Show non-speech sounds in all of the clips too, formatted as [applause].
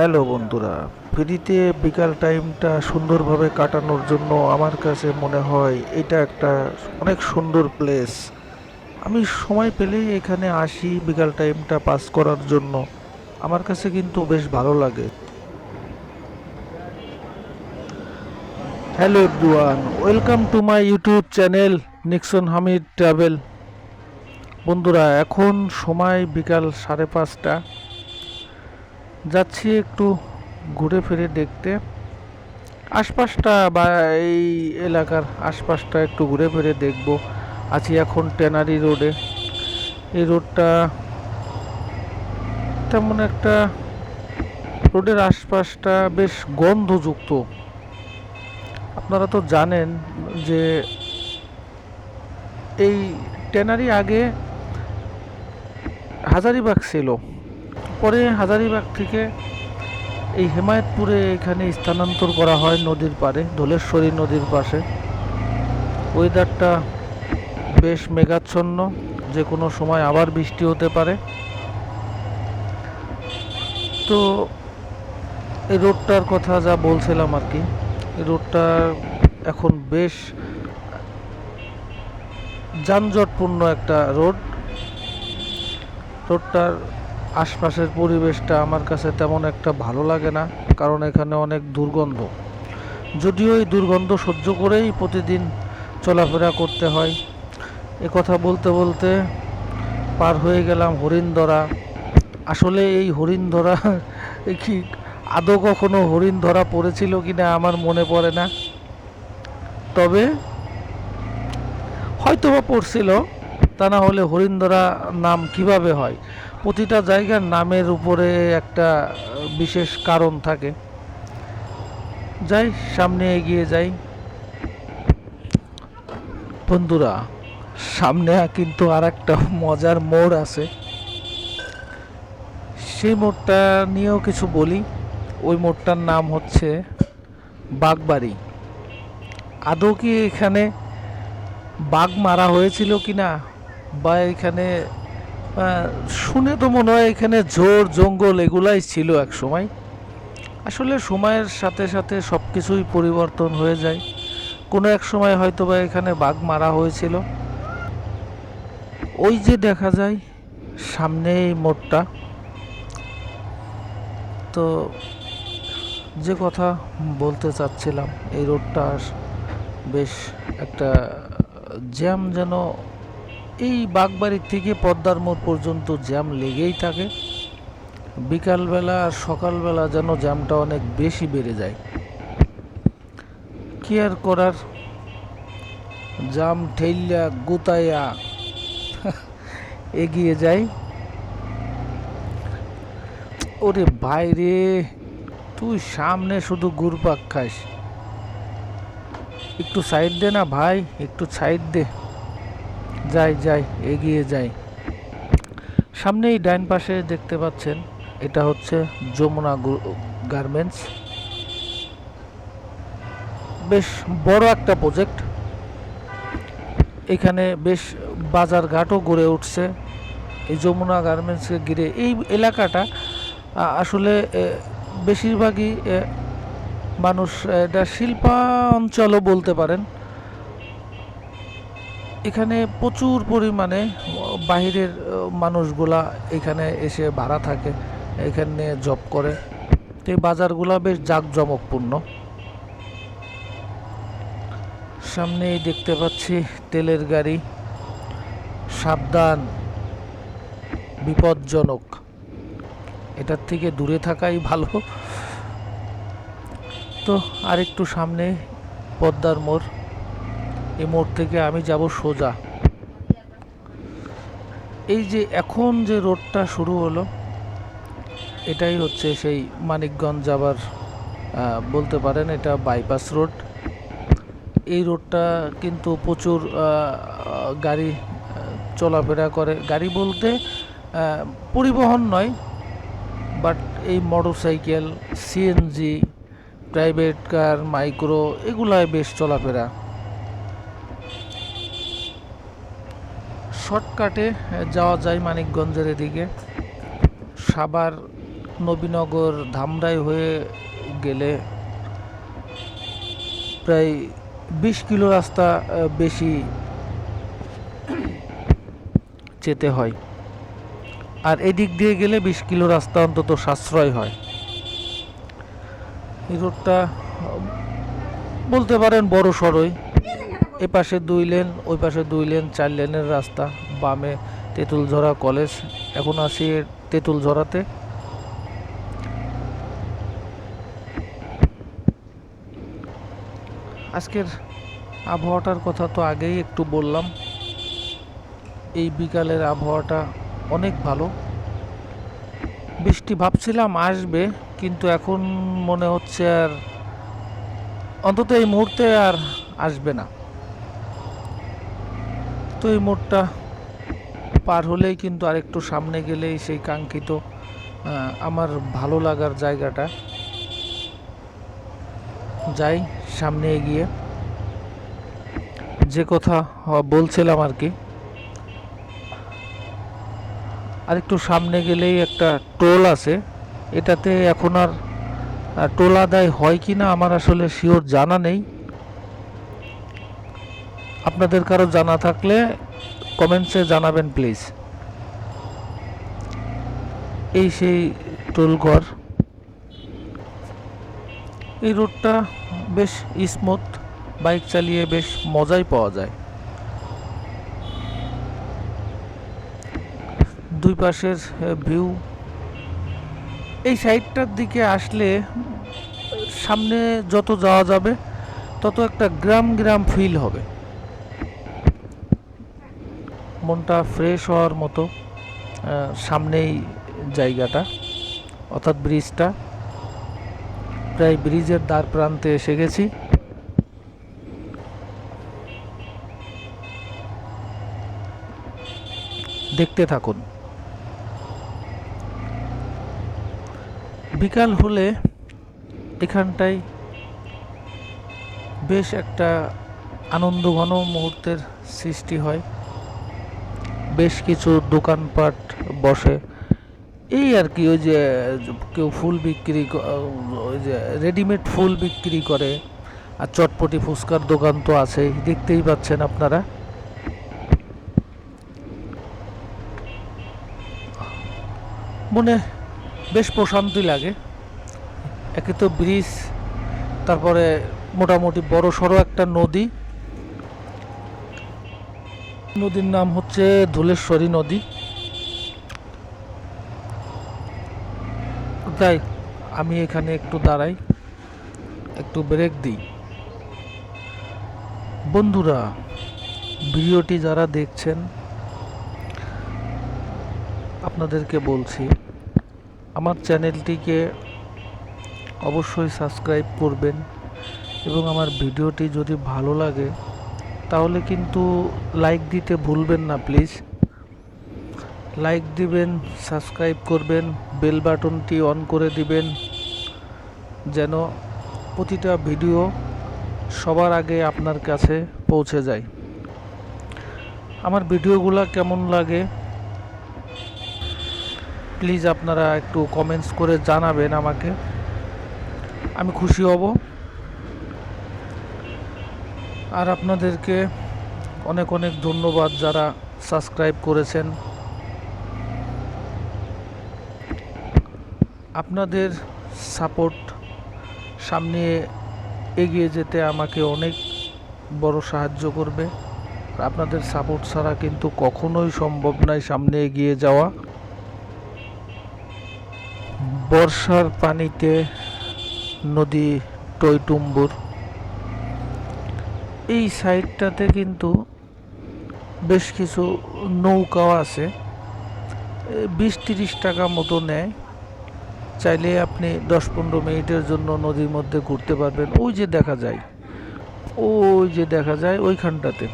Hello বন্ধুরা, ফ্রিতে বিকাল টাইমটা সুন্দরভাবে কাটানোর জন্য আমার কাছে মনে হয় এটা একটা অনেক সুন্দর প্লেস আমি সময় পেলেই এখানে আসি বিকাল টাইমটা পাস করার জন্য। আমার কাছে কিন্তু বেশ ভালো লাগে। Hello everyone welcome to my YouTube channel Nixon Hamid travel বন্ধুরা, এখন সময় বিকাল সাড়ে পাঁচটা। যাচ্ছি একটু ঘুরে ফিরে দেখতে। আশপাশটা বা এই এলাকার আশপাশটা একটু ঘুরে ফিরে দেখব। আছি এখন টেনারি রোডে। এই রোডটা তেমন একটা রোডের আশপাশটা বেশ গন্ধযুক্ত। আপনারা তো জানেন যে এই টেনারি আগে হাজারিবাগ ছিল। পরে হাজারিবাগ থেকে এই হেমায়তপুরে এখানে স্থানান্তর করা হয় নদীর পাড়ে, ধলেশ্বরী নদীর পাশে। ওয়েদারটা বেশ মেঘাচ্ছন্ন, যে কোনো সময় আবার বৃষ্টি হতে পারে। তো এই রোডটার কথা যা বলছিলাম আর কি, এই রোডটা এখন বেশ যানজটপূর্ণ একটা রোড। রোডটার আশপাশের পরিবেশটা আমার কাছে তেমন একটা ভালো লাগে না, কারণ এখানে অনেক দুর্গন্ধ। যদিও এই দুর্গন্ধ সহ্য করেই প্রতিদিন চলাফেরা করতে হয়। এ কথা বলতে বলতে পার হয়ে গেলাম হরিণধরা। আসলে এই হরিণধরা [laughs] কি আদৌ কখনো হরিণ ধরা পড়েছিল কিনা আমার মনে পড়ে না। তবে হয়তো বা পড়ছিল। তা না হলে হরিণধরা নাম কীভাবে হয়? প্রতিটা জায়গার নামের উপরে একটা বিশেষ কারণ থাকে। যাই, সামনে এগিয়ে যাই। বন্ধুরা, সামনে কিন্তু আর একটা মজার মোড় আছে। সেই মোড়টা নিয়েও কিছু বলি। ওই মোড়টার নাম হচ্ছে বাগবাড়ি। আদৌ কি এখানে বাঘ মারা হয়েছিল কিনা? বা এখানে শুনে তো মনে হয় এখানে জোর, জঙ্গল এগুলাই ছিল এক সময়। আসলে সময়ের সাথে সাথে সব কিছুই পরিবর্তন হয়ে যায়। কোনো এক সময় হয়তো বা এখানে বাঘ মারা হয়েছিল। ওই যে দেখা যায় সামনে এই মোড়টা। তো যে কথা বলতে চাচ্ছিলাম, এই রোডটা বেশ একটা জ্যাম যেন এই বাগবাড়ির থেকে পদ্মার মোড় পর্যন্ত জ্যাম লেগেই থাকে। বিকালবেলা আর সকালবেলা যেন জ্যামটা অনেক বেশি বেড়ে যায়। কি আর করার? জাম ঠেইলা গুতাইয়া এগিয়ে যাই। ওরে বাইরে তুই সামনে শুধু গুরপাক খাস। একটু সাইড দে না ভাই, একটু সাইড দে। যাই যাই, এগিয়ে যাই। সামনেই ডাইন পাশে দেখতে পাচ্ছেন, এটা হচ্ছে যমুনা গার্মেন্টস। বেশ বড় একটা প্রজেক্ট। এখানে বেশ বাজার ঘাটও গড়ে উঠছে। এই যমুনা গার্মেন্টসকে ঘিরে এই এলাকাটা আসলে বেশিরভাগই মানুষ এটা শিল্পাঞ্চলও বলতে পারেন। এখানে প্রচুর পরিমাণে, বাহিরের মানুষগুলা এখানে এসে ভাড়া থাকে, এখানে জব করে। তো এই বাজারগুলা বেশ জাঁকজমকপূর্ণ। সামনেই দেখতে পাচ্ছি তেলের গাড়ি। সাবধান, বিপজ্জনক। এটার থেকে দূরে থাকাই ভালো। তো আরেকটু সামনে পদ্মার মোড়। এই মোড় থেকে আমি যাব সোজা। এই যে এখন যে রোডটা শুরু হলো, এটাই হচ্ছে সেই মানিকগঞ্জ যাবার বলতে পারেন এটা বাইপাস রোড এই রোডটা কিন্তু প্রচুর গাড়ি চলাফেরা করে। গাড়ি বলতে পরিবহন নয় বাট এই motorcycle CNG private car micro এগুলাই বেশ চলাফেরা। শর্টকাটে যাওয়া যায় মানিকগঞ্জের এদিকে। সাবার নবীনগর, ধামরাই হয়ে গেলে প্রায় বিশ কিলো রাস্তা বেশি যেতে হয়। আর এদিক দিয়ে গেলে বিশ কিলো রাস্তা অন্তত সাশ্রয় হয়। এই রোডটা বলতে পারেন বড় সড়ই এ পাশে দুই লেন ওই পাশে দুই লেন, চার লেনের রাস্তা। বামে তেঁতুলঝরা কলেজ। এখন আসি তেঁতুলঝরাতে। আজকের আবহাওয়াটার কথা তো আগেই একটু বললাম। এই বিকালের আবহাওয়াটা অনেক ভালো। বৃষ্টি ভাবছিলাম আসবে, কিন্তু এখন মনে হচ্ছে আর অন্তত এই মুহূর্তে আর আসবে না। তো এই মোড়টা পার হলেই কিন্তু আরেকটু সামনে গেলেই সেই কাঙ্ক্ষিত আমার ভালো লাগার জায়গাটা। যাই, সামনে এগিয়ে। যে কথা বলছিলাম আর কি। আরেকটু সামনে গেলেই একটা টোল আছে। এটাতে এখন আর টোল আদায় হয় কি না আমার আসলে শিওর জানা নেই। আপনাদের কারও জানা থাকলে কমেন্টসে জানাবেন, প্লিজ। এই সেই টোলঘর। এই রোডটা বেশ স্মুথ, বাইক চালিয়ে বেশ মজাই পাওয়া যায়। দুই পাশের ভিউ। এই সাইডটার দিকে আসলে সামনে যত যাওয়া যাবে, তত একটা গ্রাম গ্রাম ফিল হবে। মনটা ফ্রেশ হওয়ার মতো সামনেই জায়গাটা, অর্থাৎ ব্রিজটা প্রায় ব্রিজের দ্বার প্রান্তে এসে গেছি। দেখতে থাকুন। বিকাল হলে এখানটায় বেশ একটা আনন্দঘন মুহূর্তের সৃষ্টি হয়। বেশ কিছু দোকানপাট বসে। এই আর কি, ওই যে কেউ ফুল বিক্রি ওই যে রেডিমেড ফুল বিক্রি করে। আর চটপটি ফুচকার দোকান তো আছেই, দেখতেই পাচ্ছেন আপনারা। মনে বেশ প্রশান্তি লাগে। একে তো ব্রিজ, তারপরে মোটামুটি বড় সড়ো একটা নদী। নদীর নাম হচ্ছে ধুলেশ্বরী নদী। তাই আমি এখানে একটু দাঁড়াই, একটু ব্রেক দিই। বন্ধুরা, ভিডিওটি যারা দেখছেন, আপনাদেরকে বলছি, আমার চ্যানেলটিকে অবশ্যই সাবস্ক্রাইব করবেন এবং আমার ভিডিওটি যদি ভালো লাগে তাহলে কিন্তু লাইক দিতে ভুলবেন না প্লিজ লাইক দিবেন সাবস্ক্রাইব করবেন বেল বাটনটি অন করে দিবেন, যেন প্রতিটা ভিডিও সবার আগে আপনার কাছে পৌঁছে যায়। আমার ভিডিওগুলো কেমন লাগে? প্লিজ আপনারা একটু কমেন্টস করে জানাবেন আমাকে। আমি খুশি হব। আর আপনাদেরকে অনেক অনেক ধন্যবাদ যারা সাবস্ক্রাইব করেছেন। আপনাদের সাপোর্ট সামনে এগিয়ে যেতে আমাকে অনেক বড় সাহায্য করবে। আপনাদের সাপোর্ট ছাড়া কিন্তু কখনোই সম্ভব নয় সামনে এগিয়ে যাওয়া। বর্ষার পানিতে নদী টইটুম্বুর। এই সাইডটাতে কিন্তু বেশ কিছু নৌকাও আছে। বিশ তিরিশ টাকা মতো নেয়। চাইলে আপনি দশ পনেরো মিনিটের জন্য নদীর মধ্যে ঘুরতে পারবেন। ওই যে দেখা যায়, ওই যে দেখা যায় ওইখানটাতে।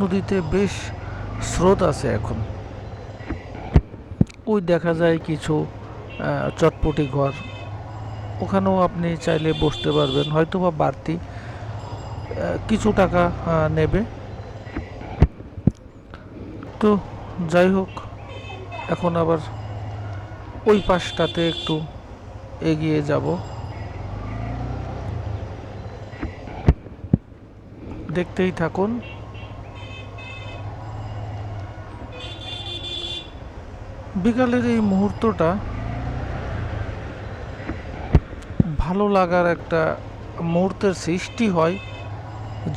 নদীতে বেশ স্রোত আছে এখন। ওই দেখা যায় কিছু চটপটি ঘর। ওখানেও আপনি চাইলে বসতে পারবেন হয়তো বা বাড়তি কিছু টাকা নেবে। তো যাই হোক, এখন আবার ওই পাশটাতে একটু এগিয়ে যাব। দেখতেই থাকুন। বিকালের এই মুহূর্তটা ভালো লাগার একটা মুহূর্তের সৃষ্টি হয়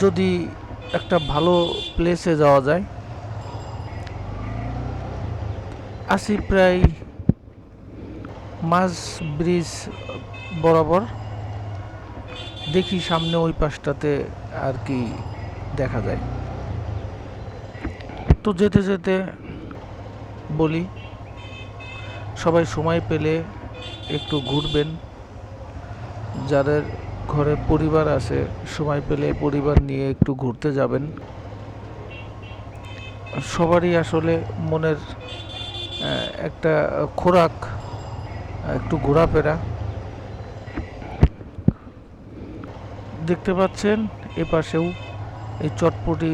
যদি একটা ভালো প্লেসে যাওয়া যায়। আসি প্রায় মাঝ ব্রিজ বরাবর। দেখি সামনে ওই পাশটাতে আর কি দেখা যায়। তো যেতে যেতে বলি, সবাই সময় পেলে একটু ঘুরবেন। যাদের ঘরে পরিবার আছে, সময় পেলে পরিবার নিয়ে একটু ঘুরতে যাবেন। সবারই আসলে মনের একটা খোরাক একটু ঘোরাফেরা। দেখতে পাচ্ছেন, এ পাশেও এই চটপটি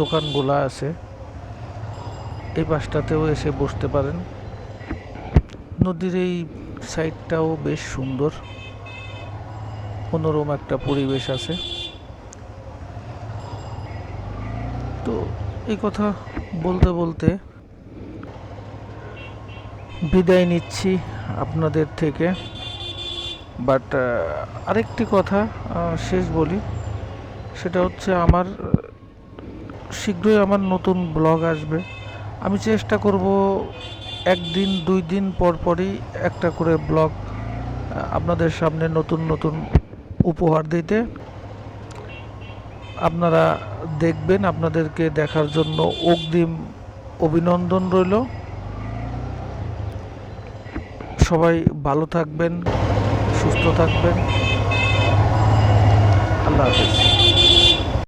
দোকানগুলো আছে। এই পাশটাতেও এসে বসতে পারেন। নদীর এই সাইডটাও বেশ সুন্দর। মনোরম একটা পরিবেশ আছে। তো এই কথা বলতে বলতে বিদায় নিচ্ছি আপনাদের থেকে। বাট আরেকটি কথা শেষ বলি। সেটা হচ্ছে আমার, শীঘ্রই আমার নতুন ব্লগ আসবে। আমি চেষ্টা করব একদিন, দুই দিন পর পরই একটা করে ব্লগ আপনাদের সামনে নতুন নতুন উপহার দিতে। আপনারা দেখবেন আপনাদেরকে দেখার জন্য অগ্রিম অভিনন্দন রইল। সবাই ভালো থাকবেন, সুস্থ থাকবেন। আল্লাহ হাফেজ।